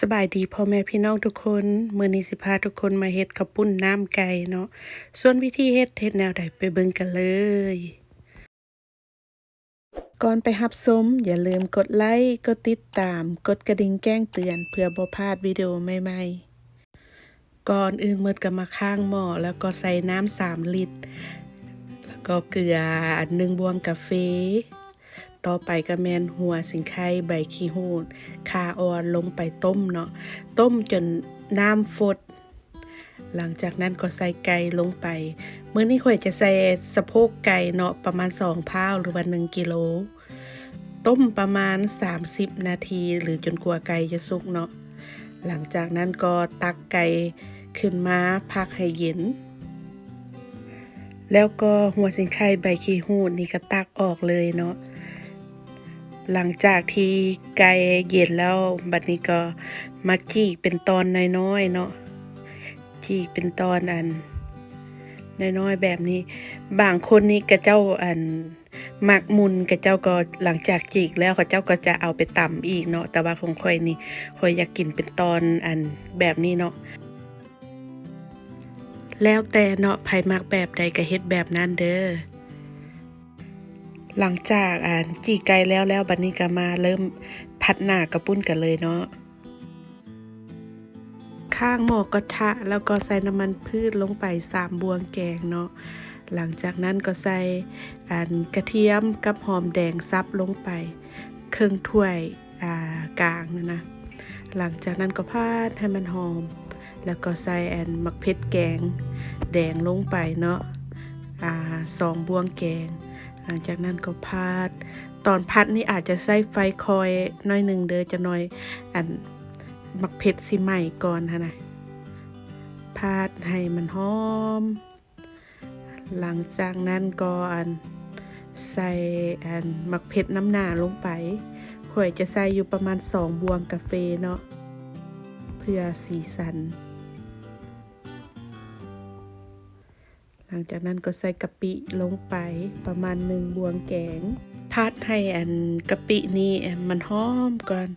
สบายดีพ่อแม่พี่น้องทุกคนมื้อนี้สิพาทุกคนมาเฮ็ดข้าวปุ้นน้ำไก่เนาะส่วนวิธีเฮ็ดเฮ็ดแนวใดไปเบิ่งกันเลย ก่อนไปรับชมอย่าลืมกดไลค์กดติดตาม กดกระดิ่งแจ้งเตือน เพื่อบ่พลาดวิดีโอใหม่ๆ ก่อนอื่นมืดก็มาข้างหม้อแล้วก็ใส่น้ำสามลิตร แล้วก็เกลืออันหนึ่งบวงกาแฟ ต่อไปก็แมนหัวสิงไข่ใบขี้หูดคาอ่อนลงไปต้มเนาะต้มจนน้ำฟด หลังจากนั้นก็ใส่ไก่ลงไปเมื้อนี้ข่อยจะใส่สะโพกไก่เนาะประมาณ2พาวหรือว่า1กิโลต้มประมาณ 30 นาที หรือจนกว่าไก่จะสุกเนาะหลังจากนั้นก็ตักไก่ขึ้นมาพักให้เย็น แล้วก็หัวสิงไข่ใบขี้หูดนี่ก็ตักออกเลยเนาะ หลังจากที่ไก่เย็นแล้วบัดนี้ก็มาจีกเป็นตอนน้อยๆเนาะจีกเป็นตอนอันน้อยๆแบบนี้ บางคนนี่กระเจ้าอันมักมุนกระเจ้าก็หลังจากจีกแล้วเขาเจ้าก็จะเอาไปตำอีกเนาะแต่ว่าของข่อยนี่ข่อยอยากกินเป็นตอนอันแบบนี้เนาะแล้วแต่เนาะไผมักแบบใดก็เฮ็ดแบบนั้นเด้อ หลังจากอ่านจีไกแล้วแล้วบัดนี้ก็มาเริ่มพัดหน้ากระปุ้นกันเลยเนาะข้างหม้อกระทะแล้วก็ใส่น้ำมันพืชลงไปสามบวงแกงเนาะหลังจากนั้นก็ใส่อ่านกระเทียมกับหอมแดงซับลงไปครึ่งถ้วยอ่ากลางนะนะหลังจากนั้นก็พาดให้มันหอม แล้วก็ใส่แอนมักเพชรแกงแดงลงไปเนาะอ่าสองบวงแกง หลังจากนั้นก็พัด ตอนพัดนี่อาจจะใส่ไฟคอยน้อยหนึ่งเด้อจะน้อยอันมักเผ็ดสิใหม่ก่อนฮะนะพัดให้มันหอม หลังจากนั้นก็อันใส่อันมักเผ็ดน้ำหนาลงไปข่อยจะใส่อยู่ประมาณสองบวงกาแฟเนาะเพื่อสีสัน หลังจากนั้นก็ใส่กะปิลงไปประมาณหนึ่งบวงแกงพัดให้อันกะปินี้มันหอมก่อน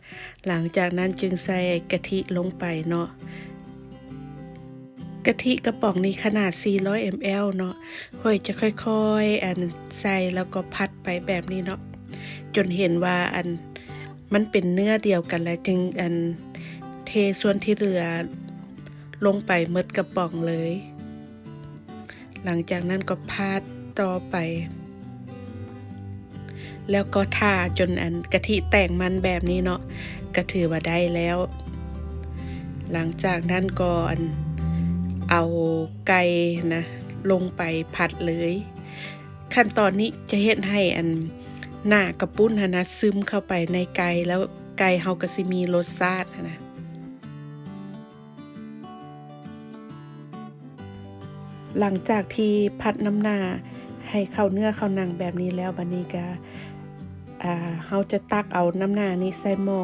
หลังจากนั้นจึงใส่กะทิลงไปเนาะกะทิกระป๋องนี้ขนาด 400 ml เนาะค่อยจะค่อยๆ อันใส่แล้วก็พัดไปแบบนี้เนาะ จนเห็นว่าอันมันเป็นเนื้อเดียวกันแล้วจึงอันเทส่วนที่เหลือลงไปเมดกระป๋องเลย หลังจากนั้นก็พาดต่อไป แล้วก็ทาจนอันกะทิแต่งมันแบบนี้เนาะก็ถือว่าได้แล้ว หลังจากนั้นก็อันเอาไก่นะลงไปผัดเลย ขั้นตอนนี้จะเฮ็ดให้อันหน้ากระปุ้นนะซึมเข้าไปในไก่แล้วไก่เฮาก็สิมีรสชาตินะ หลังจากที่พัดน้ำหนาให้เข้าเนื้อเข้าหนังแบบนี้แล้วบัดนี้ก็อ่าเฮาจะตักเอาน้ำหนานี้ใส่หม้อ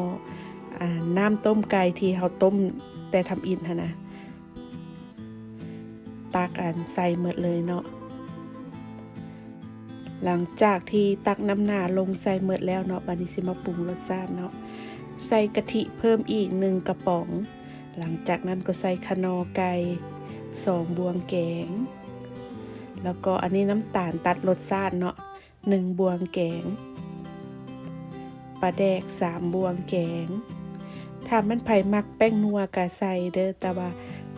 อน้ำต้มไก่ที่เฮาต้มแต่ทำอินนะ ตักอันใส่หมดเลยเนาะ หลังจากที่ตักน้ำหนาลงใส่หมดแล้วเนาะบัดนี้สิมาปรุงรสชาติเนาะ ใส่กะทิเพิ่มอีกหนึ่งกระป๋อง หลังจากนั้นก็ใส่คะนอไก่ สองบวงแกง แล้วก็อันนี้น้ำตาลตัดรสชาติเนาะหนึ่งบวงแกงปลาแดกสามบวงแกง ถ้ามันไผ่มักแป้งนัวกะใส่เด้อแต่ว่า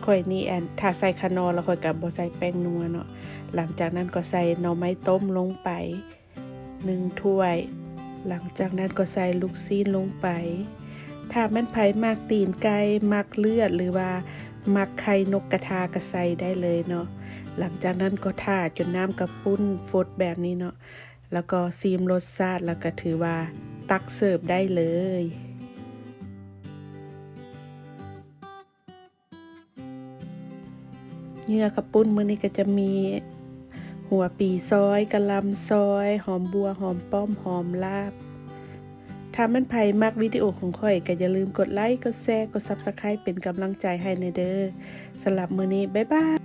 ข่อยนี่อันถ้าใส่คานอแล้วข่อยกับบ่ใส่แป้งนัวเนาะ หลังจากนั้นก็ใส่หน่อไม้ต้มลงไปหนึ่งถ้วย หลังจากนั้นก็ใส่ลูกซีนลงไป ถ้ามันไผ่มากตีนไก่มักเลือดหรือว่า มักไข่นกกระทากระใสได้เลยเนาะหลังจากนั้นก็ท่าจนน้ำกระปุ้นฟดแบบนี้เนาะแล้วก็ซีมรสชาติแล้วก็ถือว่าตักเสิร์ฟได้เลยเนื้อกระปุ้นมื้อนี้ก็จะมีหัวปีซอยกระลำซอย หอมบัวหอมป้อมหอมลาบ ถ้ามันไผมักวิดีโอของข่อยก็อย่าลืมกดไลค์ กดแชร์ กดซับสไครป์เป็นกำลังใจให้ในเด้อสำหรับมื้อนี้ บ๊ายบาย